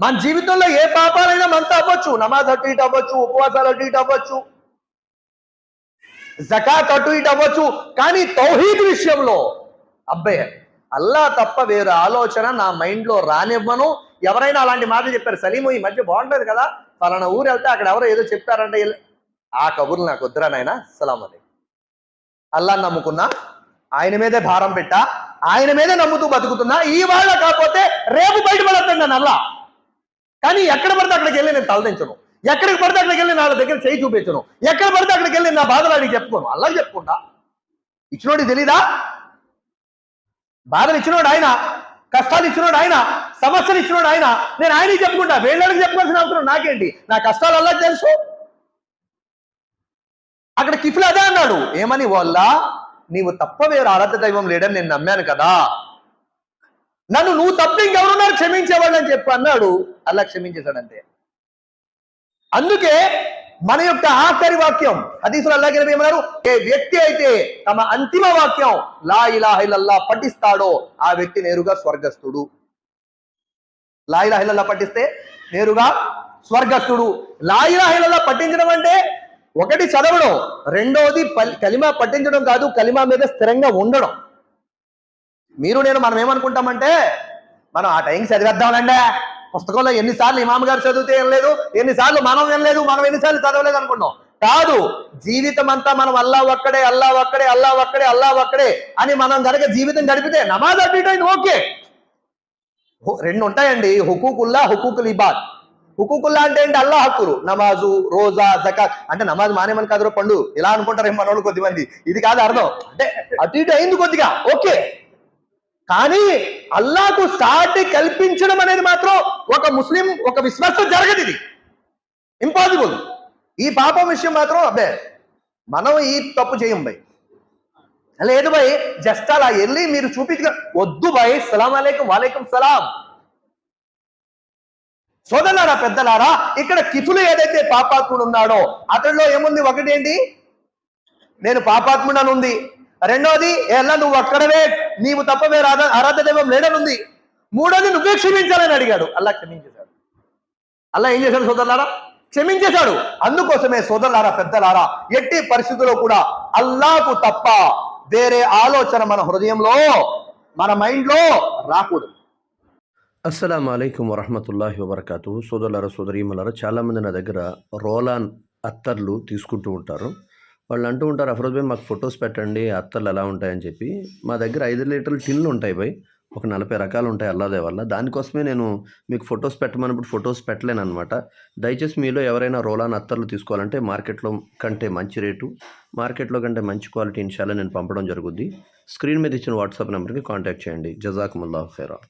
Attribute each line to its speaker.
Speaker 1: మన జీవితంలో ఏ పాపాలైనా మనతో అవ్వచ్చు. నమాజ్ అటు ఇటు అవ్వచ్చు ఉపవాసాలు అటు ఇటు అవ్వచ్చు జకాత్ అటు ఇటు అవ్వచ్చు. కానీ తౌహీద్ విషయంలో అబ్బే అల్లా తప్ప వేరే ఆలోచన నా మైండ్లో రానివ్వను. ఎవరైనా అలాంటి మాటలు చెప్పారు సలీము ఈ మధ్య బాగుంటుంది కదా ఫలానా ఊరు వెళ్తే అక్కడ ఎవరో ఏదో చెప్తారంటే ఆ కబుర్లు నాకు వద్దురా నాయన సలాం అది అల్లా నమ్ముకున్నా ఆయన మీదే భారం పెట్టా ఆయన మీదే నమ్ముతూ బతుకుతున్నా ఈ వాళ్ళ కాకపోతే రేపు బయటపడతాడు నన్ను అల్లా. కానీ ఎక్కడ పడితే అక్కడికి వెళ్ళి నేను తలదించను ఎక్కడికి పడితే అక్కడికి వెళ్ళి నా దగ్గర చేయి చూపించను. ఎక్కడ పడితే అక్కడికి వెళ్ళి నా బాధలు అడిగి చెప్పుకోను. అల్లా చెప్పుకుంటా. ఇచ్చినోడి తెలీదా? బాధలు ఇచ్చినోడు ఆయన కష్టాలు ఇచ్చినోడు ఆయన సమస్యలు ఇచ్చినోడు ఆయన. నేను ఆయనకి చెప్పుకుంటా. వేళ్ళకి చెప్పుకోవాల్సిన అవసరం నాకేంటి? నా కష్టాలు అల్లా తెలుసు. అక్కడ కిఫిల్ అదే అన్నాడు. ఏమని వల్ల? నీవు తప్ప వేరు ఆరాధ్య దైవం లేడని నేను నమ్మాను కదా. నన్ను నువ్వు తప్ప ఇంకెవరున్నారు క్షమించేవాళ్ళు అని చెప్పి అన్నాడు. అలా క్షమించేశాడంతే. అందుకే మన యొక్క ఆఖరి వాక్యం హదీసులు అల్లాహ్ నబీ ఏమన్నారు? ఏ వ్యక్తి అయితే తమ అంతిమ వాక్యం లా ఇలాహిలల్లా పఠిస్తాడో ఆ వ్యక్తి నేరుగా స్వర్గస్థుడు. లా ఇలాహిలల్లా పఠిస్తే నేరుగా స్వర్గస్థుడు. లా ఇలాహిల్లా పఠించడం అంటే ఒకటి చదవడం రెండవది కలిమా పఠించడం కాదు కలిమా మీద స్థిరంగా ఉండడం. మీరు నేను మనం ఏమనుకుంటామంటే మనం ఆ టైంకి చదివేద్దామండి పుస్తకంలో ఎన్నిసార్లు ఇమాం గారు చదివితే ఏం లేదు ఎన్నిసార్లు మనం ఏం లేదు మనం ఎన్నిసార్లు చదవలేదు అనుకున్నాం. కాదు జీవితం అంతా మనం అల్లా ఒక్కడే అల్లా ఒక్కడే అల్లా ఒక్కడే అల్లా ఒక్కడే అని మనం కనుక జీవితం గడిపితే నమాజ్ అటు ఓకే. రెండు ఉంటాయండి హుకూకుల్లా హుకూకుల్ ఇబాద్. హుకూకుల్లా అంటే ఏంటి? అల్లా హక్కులు. నమాజు రోజా జకాత్. అంటే నమాజ్ మానేమని కాదు పండు. ఇలా అనుకుంటారు మన వాళ్ళు కొద్దిమంది. ఇది కాదు అర్థం. అంటే అటు ఇటు అయింది కొద్దిగా ఓకే. కానీ అల్లాకు సాటి కల్పించడం అనేది మాత్రం ఒక ముస్లిం ఒక విశ్వాసం జరగదు ఇది. ఇంపాసిబుల్ ఈ పాపం విషయం మాత్రం అబ్బే మనం ఈ తప్పు చేయం భయ్. లేదు భయ్ జస్ట్ అలా వెళ్ళి మీరు చూపించ వద్దు భయ్ సలాం అలైకం వాలేకం సలాం. సోదరులారా పెద్దలారా ఇక్కడ కిఫులు ఏదైతే పాపాత్ముడు ఉన్నాడో అతడిలో ఏముంది? ఒకటేంటి? నేను పాపాత్ముడు అని ఉంది రెండోది ఎలా నువ్వు అక్కడవే. నీవు తప్ప వేరే ఆరాధ దైవం లేడనుంది. మూడోది నువ్వే క్షమించాలని అడిగాడు. అల్లా క్షమించేశాడు. అల్లా ఏం చేశాడు సోదరులారా? క్షమించేశాడు. అందుకోసమే సోదరులారా పెద్దలారా ఎట్టి పరిస్థితుల్లో కూడా అల్లాకు తప్ప వేరే ఆలోచన మన హృదయంలో మన మైండ్లో రాకూడదు.
Speaker 2: అస్సలం అయికం వరహమతుల్లాహి వబర్కాతు సోదరులారా సోదరీమలారా చాలామంది నా దగ్గర రోలాన్ అత్తర్లు తీసుకుంటూ ఉంటారు. వాళ్ళు అంటూ ఉంటారు అఫరోజ్ భాయ్ మాకు ఫొటోస్ పెట్టండి అత్తలు అత్తర్లు ఎలా ఉంటాయని చెప్పి. మా దగ్గర ఐదు లీటర్ల టిన్లు ఉంటాయి భయ్ ఒక నలభై రకాలు ఉంటాయి అల్లాదే వల్ల దానికోసమే నేను మీకు ఫొటోస్ పెట్టమన్నప్పుడు ఫొటోస్ పెట్టలేను అనమాట దయచేసి మీలో ఎవరైనా రోలాన్ అత్తర్లు తీసుకోవాలంటే మార్కెట్లో కంటే మంచి రేటు మార్కెట్లో కంటే మంచి క్వాలిటీ ఇన్షాల్లో నేను పంపడం జరుగుద్ది. స్క్రీన్ మీద ఇచ్చిన వాట్సాప్ నెంబర్కి కాంటాక్ట్ చేయండి. జజాకుముల్లా ఖైరా